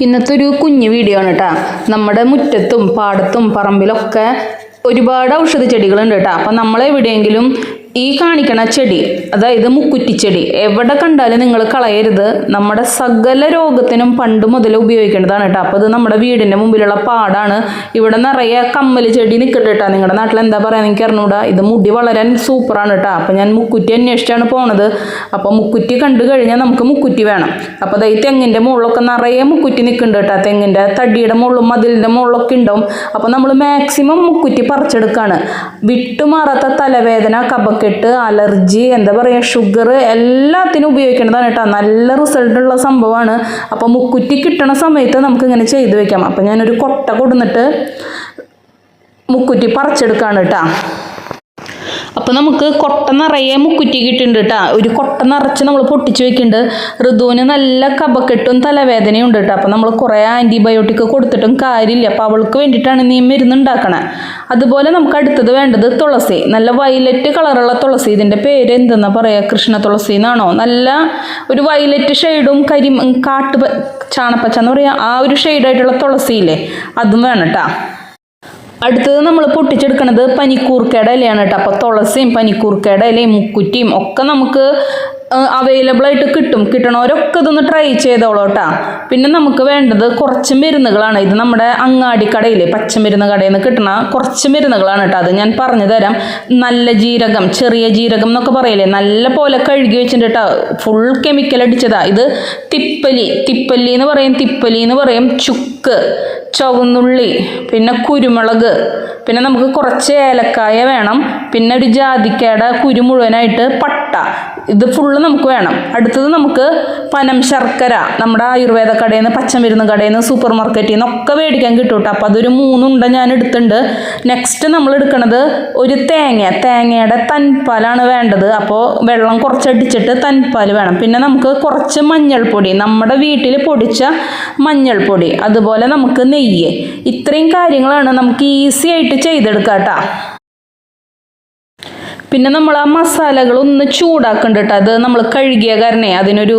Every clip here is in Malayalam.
ഇന്നത്തെ ഒരു കുഞ്ഞു വീഡിയോ ആണ് കേട്ടോ നമ്മുടെ മുറ്റത്തും പാടത്തും പറമ്പിലൊക്കെ ഒരുപാട് ഔഷധ ചെടികളുണ്ട് കേട്ടോ അപ്പം നമ്മളെവിടെയെങ്കിലും ഈ കാണിക്കണ ചെടി അതായത് മുക്കുറ്റിച്ചെടി എവിടെ കണ്ടാലും നിങ്ങൾ കളയരുത്. നമ്മുടെ സകല രോഗത്തിനും പണ്ട് മുതൽ ഉപയോഗിക്കേണ്ടതാണ് കേട്ടോ. അപ്പോൾ ഇത് നമ്മുടെ വീടിന്റെ മുമ്പിലുള്ള പാടാണ്. ഇവിടെ നിറയെ കമ്മൽ ചെടി നിൽക്കട്ടെ കേട്ടോ. നിങ്ങളുടെ നാട്ടിൽ എന്താ പറയുക എനിക്ക് അറിഞ്ഞൂടാ. ഇത് മുടി വളരാൻ സൂപ്പറാണ് കേട്ടോ. അപ്പോൾ ഞാൻ മുക്കുറ്റി അന്വേഷിച്ചാണ് പോണത്. അപ്പോൾ മുക്കുറ്റി കണ്ടു കഴിഞ്ഞാൽ നമുക്ക് മുക്കുറ്റി വേണം. അപ്പോൾ അതായത് തെങ്ങിന്റെ മുകളിലൊക്കെ നിറയെ മുക്കുറ്റി നിൽക്കുന്നുണ്ട് കേട്ടോ. തെങ്ങിന്റെ തടിയുടെ മുകളിലും മതിലിന്റെ മുകളിലൊക്കെ ഉണ്ടാവും. അപ്പോൾ നമ്മൾ മാക്സിമം മുക്കുറ്റി പറിച്ചെടുക്കുകയാണ് വിട്ടുമാറാത്ത തലവേദന കഫക്കെട്ട് അലർജി എന്താ പറയുക ഷുഗർ എല്ലാത്തിനും ഉപയോഗിക്കേണ്ടതാണ് കേട്ടോ. നല്ല റിസൾട്ട് ഉള്ള സംഭവമാണ്. അപ്പോൾ മുക്കുറ്റി കിട്ടണ സമയത്ത് നമുക്ക് ഇങ്ങനെ ചെയ്ത് വെക്കാം. അപ്പോൾ ഞാനൊരു കൊട്ട കൊടുന്നിട്ട് മുക്കുറ്റി പറിച്ചെടുക്കുകയാണ് കേട്ടോ. അപ്പോൾ നമുക്ക് കൊട്ട നിറയെ മുക്കുറ്റി കിട്ടിയിട്ടുണ്ട് കേട്ടോ ഒരു കൊട്ട നിറച്ച് നമ്മൾ പൊട്ടിച്ച് വെക്കുന്നുണ്ട് ഋതുവിന് നല്ല കപക്കെട്ടും തലവേദനയും ഉണ്ട് കേട്ടോ അപ്പോൾ നമ്മൾ കുറേ ആന്റിബയോട്ടിക് കൊടുത്തിട്ടും കാര്യമില്ല. അപ്പോൾ അവൾക്ക് വേണ്ടിയിട്ടാണ് നീ മരുന്ന് ഉണ്ടാക്കണേ. അതുപോലെ നമുക്ക് അടുത്തത് വേണ്ടത് തുളസി. നല്ല വയലറ്റ് കളറുള്ള തുളസി. ഇതിന്റെ പേര് എന്തെന്നാ പറയുക കൃഷ്ണ തുളസി എന്നാണോ? നല്ല ഒരു വയലറ്റ് ഷെയ്ഡും കരി കാട്ട് ചാണപ്പച്ച എന്ന് പറയുക ആ ഒരു ഷെയ്ഡായിട്ടുള്ള തുളസിയില്ലേ? അതും വേണം കേട്ടോ അടുത്തത് നമ്മൾ പൊട്ടിച്ചെടുക്കുന്നത് പനിക്കൂർക്കയുടെ ഇലയാണ് കേട്ടോ. അപ്പോൾ തുളസിയും പനിക്കൂർക്കയുടെ ഇലയും മുക്കുറ്റിയും ഒക്കെ നമുക്ക് അവൈലബിൾ ആയിട്ട് കിട്ടും. കിട്ടണവരൊക്കെ ഇതൊന്ന് ട്രൈ ചെയ്തോളൂ കേട്ടോ പിന്നെ നമുക്ക് വേണ്ടത് കുറച്ച് മരുന്നുകളാണ്. ഇത് നമ്മുടെ അങ്ങാടി കടയിലെ പച്ചമരുന്ന് കടയിൽ നിന്ന് കിട്ടുന്ന കുറച്ച് മരുന്നുകളാണ് കേട്ടോ അത് ഞാൻ പറഞ്ഞു തരാം. നല്ല ജീരകം ചെറിയ ജീരകം എന്നൊക്കെ പറയില്ലേ? നല്ല പോലെ കഴുകി വെച്ചിട്ടുണ്ട് കേട്ടോ ഫുൾ കെമിക്കൽ അടിച്ചതാ. ഇത് തിപ്പലി തിപ്പല്ലി എന്ന് പറയും തിപ്പലി എന്ന് പറയും. ചുക്ക് ചുവന്നുള്ളി പിന്നെ കുരുമുളക്. പിന്നെ നമുക്ക് കുറച്ച് ഏലക്കായ വേണം. പിന്നെ ഒരു ജാതിക്കയുടെ കുരു മുഴുവനായിട്ട് പട്ട ഇത് ഫുള്ള് നമുക്ക് വേണം. അടുത്തത് നമുക്ക് പനം ശർക്കര. നമ്മുടെ ആയുർവേദ കടയിൽ നിന്ന് പച്ചമരുന്ന് കടയിൽ നിന്ന് സൂപ്പർ മാർക്കറ്റിൽ നിന്നൊക്കെ മേടിക്കാൻ കിട്ടും കേട്ടോ. അപ്പോൾ അതൊരു മൂന്നുണ്ട ഞാൻ എടുത്തിട്ടുണ്ട് നെക്സ്റ്റ് നമ്മൾ എടുക്കുന്നത് ഒരു തേങ്ങ. തേങ്ങയുടെ തൻപാലാണ് വേണ്ടത്. അപ്പോൾ വെള്ളം കുറച്ചടിച്ചിട്ട് തൻപാൽ വേണം. പിന്നെ നമുക്ക് കുറച്ച് മഞ്ഞൾപ്പൊടി. നമ്മുടെ വീട്ടിൽ പൊടിച്ച മഞ്ഞൾപ്പൊടി. അതുപോലെ നമുക്ക് നെയ്യ്. ഇത്രയും കാര്യങ്ങളാണ് നമുക്ക് ഈസി ആയിട്ട് ചെയ്തെടുക്കാം കേട്ടോ പിന്നെ നമ്മൾ ആ മസാലകൾ ഒന്ന് ചൂടാക്കണ്ട കേട്ടോ അത് നമ്മൾ കഴുകിയ കാരണേ അതിനൊരു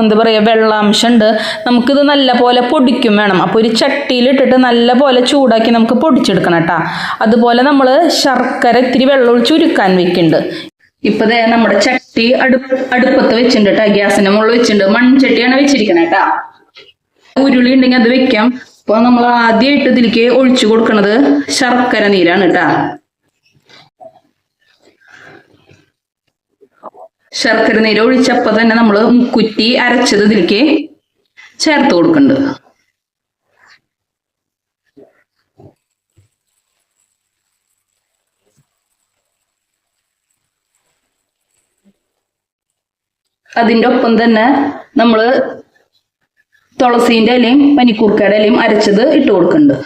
എന്താ പറയുക വെള്ളാംശം ഉണ്ട് നമുക്കിത് നല്ല പോലെ പൊടിക്കും വേണം. അപ്പോൾ ഒരു ചട്ടിയിലിട്ടിട്ട് നല്ല പോലെ ചൂടാക്കി നമുക്ക് പൊടിച്ചെടുക്കണം കേട്ടോ അതുപോലെ നമ്മൾ ശർക്കര ഇത്തിരി വെള്ളം ഒഴിച്ച് ഉരുക്കാൻ വെക്കുന്നുണ്ട് ഇപ്പൊ ദേ നമ്മുടെ ചട്ടി അടുപ്പ് അടുപ്പത്ത് വെച്ചിട്ടുണ്ട് കേട്ടോ ഗ്യാസിന്റെ മുകളിൽ വെച്ചിട്ടുണ്ട് മൺചട്ടിയാണ് വെച്ചിരിക്കുന്നത് കേട്ടോ ഉരുളി ഉണ്ടെങ്കിൽ അത് വെക്കാം. അപ്പൊ നമ്മൾ ആദ്യമായിട്ട് ഇതിലേക്ക് ഒഴിച്ചു കൊടുക്കുന്നത് ശർക്കര നീരാണ് കേട്ടാ ശർക്കര നീര് ഒഴിച്ചപ്പോ തന്നെ നമ്മൾ മുക്കുറ്റി അരച്ചത് ഇതിലേക്ക് ചേർത്ത് കൊടുക്കുന്നുണ്ട് അതിന്റെ ഒപ്പം തന്നെ നമ്മൾ തുളസീന്റെ ഇലയും പനിക്കൂർക്കയുടെ ഇലയും അരച്ചത് ഇട്ട് കൊടുക്കുന്നുണ്ട്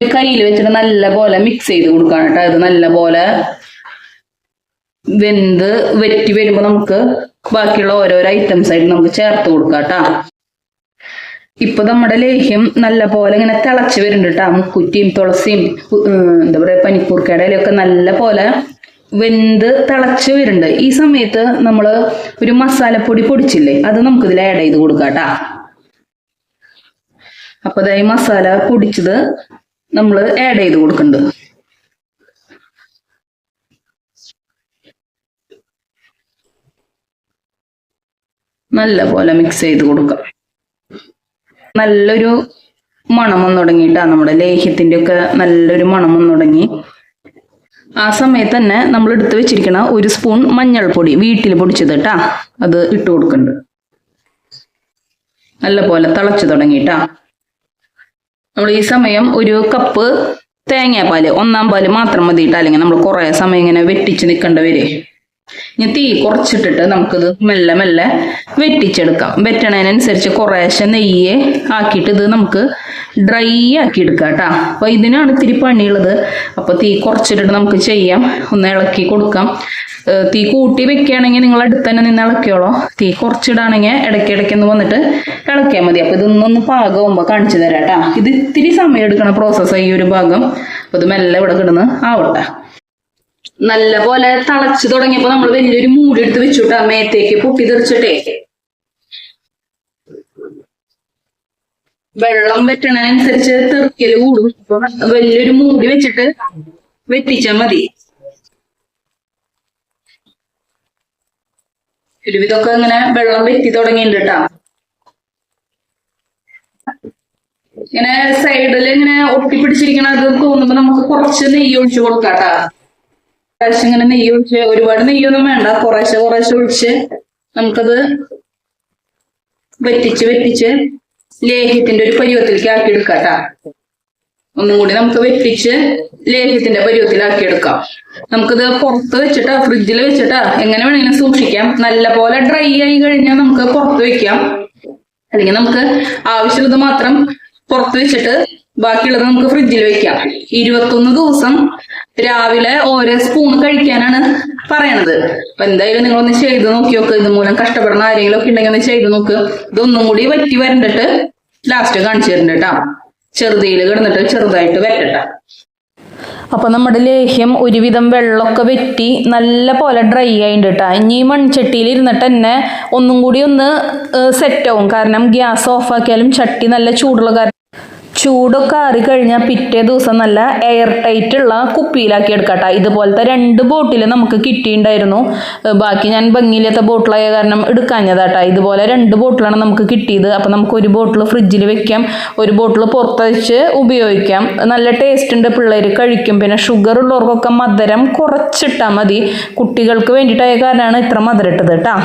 കയ്യിൽ വെച്ചിട്ട് നല്ല പോലെ മിക്സ് ചെയ്ത് കൊടുക്കാണ് കേട്ടോ. ഇത് നല്ല പോലെ വെന്ത് വെറ്റി വരുമ്പോൾ നമുക്ക് ബാക്കിയുള്ള ഓരോരോ ഐറ്റംസ് ആയിട്ട് നമുക്ക് ചേർത്ത് കൊടുക്കാം കേട്ടോ. ഇപ്പൊ നമ്മുടെ ലേഹ്യം നല്ല പോലെ ഇങ്ങനെ തിളച്ച് വരുന്നുണ്ട് കേട്ടോ. മുക്കുറ്റിയും തുളസിയും എന്താ പറയാ പനിക്കൂർക്കയുടെ ഇലയൊക്കെ നല്ല പോലെ വെന്ത് തിളച്ച് വരുന്നുണ്ട്. ഈ സമയത്ത് നമ്മൾ ഒരു മസാലപ്പൊടി പൊടിച്ചില്ലേ അത് നമുക്ക് ഇതിൽ ആഡ് ചെയ്ത് കൊടുക്കാം കേട്ടാ. അപ്പൊ ഈ മസാല പൊടിച്ചത് നമ്മൾ ആഡ് ചെയ്ത് കൊടുക്കുന്നുണ്ട് നല്ല പോലെ മിക്സ് ചെയ്ത് കൊടുക്കാം. നല്ലൊരു മണം വന്നു തുടങ്ങിയിട്ടാ നമ്മുടെ ലേഹ്യത്തിന്റെ ഒക്കെ നല്ലൊരു മണം വന്നു തുടങ്ങി. ആ സമയത്ത് തന്നെ നമ്മൾ എടുത്തു വെച്ചിരിക്കണ ഒരു സ്പൂൺ മഞ്ഞൾപ്പൊടി വീട്ടിൽ പൊടിച്ചത് കേട്ടാ അത് ഇട്ട് കൊടുക്കുന്നുണ്ട് നല്ല പോലെ തിളച്ചു തുടങ്ങിയിട്ടാ. നമ്മൾ ഈ സമയം ഒരു കപ്പ് തേങ്ങാപ്പാൽ ഒന്നാം പാൽ മാത്രം മതി അല്ലെങ്കിൽ നമ്മൾ കുറേ സമയം ഇങ്ങനെ വെട്ടിച്ച് നിൽക്കേണ്ടി വരെ. ഇനി തീ കുറച്ചിട്ടിട്ട് നമുക്കിത് മെല്ലെ മെല്ലെ വെട്ടിച്ചെടുക്കാം. വെട്ടണതിനനുസരിച്ച് കുറേശ്ശെ നെയ്യ് ആക്കിയിട്ട് ഇത് നമുക്ക് ഡ്രൈ ആക്കി എടുക്കാം കേട്ടോ. അപ്പോൾ ഇതിനാണ് ഇത്തിരി പണിയുള്ളത്. അപ്പോൾ തീ കുറച്ചിട്ടിട്ട് നമുക്ക് ചെയ്യാം. ഒന്ന് ഇളക്കി കൊടുക്കാം. തീ കൂട്ടി വെക്കുകയാണെങ്കിൽ നിങ്ങൾ അടുത്ത് തന്നെ നിന്ന് ഇളക്കിയോളോ. തീ കുറച്ചിടാണെങ്കിൽ ഇടയ്ക്ക് ഇടയ്ക്ക് ഒന്ന് വന്നിട്ട് ഇളക്കിയാൽ മതി. അപ്പോൾ ഇതൊന്നൊന്ന് പാകമാകുമ്പോൾ കാണിച്ചു തരാം കേട്ടോ. ഇത് ഇത്തിരി സമയം എടുക്കണ പ്രോസസ്സാണ് ഈ ഒരു ഭാഗം. അപ്പോൾ ഇത് മെല്ലെ ഇവിടെ കിടന്ന് ആവട്ടെ. നല്ല പോലെ തളച്ചു തുടങ്ങിയപ്പോ നമ്മൾ വലിയൊരു മൂടെടുത്ത് വെച്ചുട്ട് അമ്മയത്തേക്ക് പൊട്ടി തെറിച്ചിട്ടേ. വെള്ളം വെറ്റണനുസരിച്ച് തെറിക്കൽ കൂടും. അപ്പൊ വലിയൊരു മൂടി വെച്ചിട്ട് വെറ്റിച്ചാ മതി. ഒരുവിധമൊക്കെ ഇങ്ങനെ വെള്ളം വെറ്റി തുടങ്ങിയിട്ടുണ്ട് ഇങ്ങനെ സൈഡിൽ ഇങ്ങനെ ഒട്ടിപ്പിടിച്ചിരിക്കണത് തോന്നുമ്പോ നമുക്ക് കുറച്ച് നെയ്യ് ഒഴിച്ചു കൊടുക്കാട്ടാ. കുറേശ്ശെ ഇങ്ങനെ നെയ്യ് ഒഴിച്ച് ഒരുപാട് നെയ്യൊന്നും വേണ്ട. കുറേശ്ശെ കുറേശ്ശെ ഒഴിച്ച് നമുക്കത് വെറ്റിച്ച് വെറ്റിച്ച് ലേഹ്യത്തിന്റെ ഒരു പരുവത്തിലേക്ക് ആക്കി എടുക്കാട്ടാ കേട്ടാ ഒന്നും കൂടി നമുക്ക് വെറ്റിച്ച് ലേഹ്യത്തിന്റെ പരുവത്തിലാക്കി എടുക്കാം നമുക്കിത് പുറത്ത് വെച്ചിട്ടാ ഫ്രിഡ്ജിൽ വെച്ചിട്ടാ എങ്ങനെ വേണമെങ്കിലും സൂക്ഷിക്കാം. നല്ല പോലെ ഡ്രൈ ആയി കഴിഞ്ഞാൽ നമുക്ക് പുറത്ത് വെക്കാം. അല്ലെങ്കിൽ നമുക്ക് ആവശ്യമുള്ളത് മാത്രം പുറത്ത് വെച്ചിട്ട് ബാക്കിയുള്ളത് നമുക്ക് ഫ്രിഡ്ജിൽ വെക്കാം. ഇരുപത്തൊന്ന് ദിവസം രാവിലെ ഓരോ സ്പൂൺ കഴിക്കാനാണ് പറയണത്. അപ്പൊ എന്തായാലും നിങ്ങൾ ഒന്ന് ചെയ്ത് നോക്കി നോക്ക് ഇത് മൂലം കഷ്ടപ്പെടുന്ന ആരെങ്കിലും ഒക്കെ ഉണ്ടെങ്കിൽ ഒന്ന് ചെയ്ത് നോക്ക്. ഇതൊന്നും കൂടി വറ്റി വരണ്ടിട്ട് ലാസ്റ്റ് കാണിച്ചു തരണ്ട കേട്ടാ. ചെറുതിയിൽ കിടന്നിട്ട് ചെറുതായിട്ട് വരട്ടെ. അപ്പോൾ നമ്മുടെ ലേഹ്യം ഒരുവിധം വെള്ളമൊക്കെ വെറ്റി നല്ല പോലെ ഡ്രൈ ആയിട്ട് ഇനി മൺചട്ടിയിൽ ഇരുന്നിട്ട് തന്നെ ഒന്നും കൂടി ഒന്ന് സെറ്റ് ആവും. കാരണം ഗ്യാസ് ഓഫാക്കിയാലും ചട്ടി നല്ല ചൂടുള്ള കാരണം ചൂടൊക്കെ ആറി കഴിഞ്ഞാൽ പിറ്റേ ദിവസം നല്ല എയർ ടൈറ്റ് ഉള്ള കുപ്പിയിലാക്കി എടുക്കട്ടെ ഇതുപോലത്തെ രണ്ട് ബോട്ടിൽ നമുക്ക് കിട്ടിയിട്ടുണ്ടായിരുന്നു. ബാക്കി ഞാൻ ഭംഗിയില്ലാത്ത ബോട്ടിലായ കാരണം എടുക്കാഞ്ഞതാട്ടാ. ഇതുപോലെ രണ്ട് ബോട്ടിലാണ് നമുക്ക് കിട്ടിയത്. അപ്പം നമുക്ക് ഒരു ബോട്ടിൽ ഫ്രിഡ്ജിൽ വെക്കാം. ഒരു ബോട്ടിൽ പുറത്ത് വെച്ച് ഉപയോഗിക്കാം. നല്ല ടേസ്റ്റ് ഉണ്ട് പിള്ളേർ കഴിക്കും. പിന്നെ ഷുഗർ ഉള്ളവർക്കൊക്കെ മധുരം കുറച്ചിട്ടാൽ മതി. കുട്ടികൾക്ക് വേണ്ടിയിട്ടായ കാരണമാണ് ഇത്ര മധുരം ഇട്ടത് കേട്ടോ